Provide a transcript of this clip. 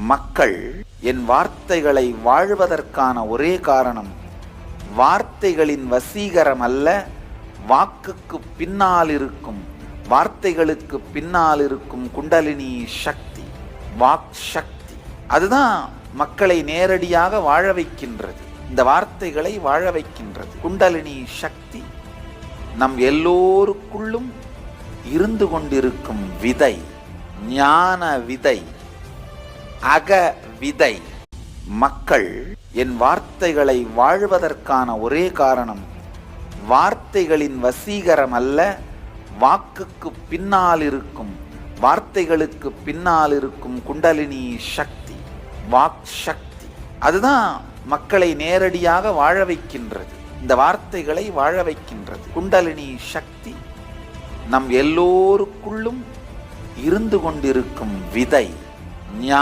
மக்கள் என் வார்த்தைகளை வாழ்வதற்கான ஒரே காரணம் வார்த்தைகளின் வசீகரம் அல்ல வாக்குக்கு பின்னால் இருக்கும் வார்த்தைகளுக்கு பின்னால் இருக்கும் குண்டலினி சக்தி வாக் சக்தி. அதுதான் மக்களை நேரடியாக வாழ வைக்கின்றது. இந்த வார்த்தைகளை வாழ வைக்கின்றது. குண்டலினி சக்தி நம் எல்லோருக்குள்ளும் இருந்து கொண்டிருக்கும் விதை ஞான விதை. அக விதை மக்கள் என் வார்த்தைகளை வாழ்வதற்கான ஒரே காரணம் வார்த்தைகளின் வசீகரம் அல்ல வாக்குக்கு பின்னால் இருக்கும் வார்த்தைகளுக்கு பின்னால் இருக்கும் குண்டலினி சக்தி வாக் சக்தி. அதுதான் மக்களை நேரடியாக வாழ வைக்கின்றது இந்த வார்த்தைகளை வாழ வைக்கின்றது. குண்டலினி சக்தி நம் எல்லோருக்குள்ளும் இருந்து கொண்டிருக்கும் விதை ஞா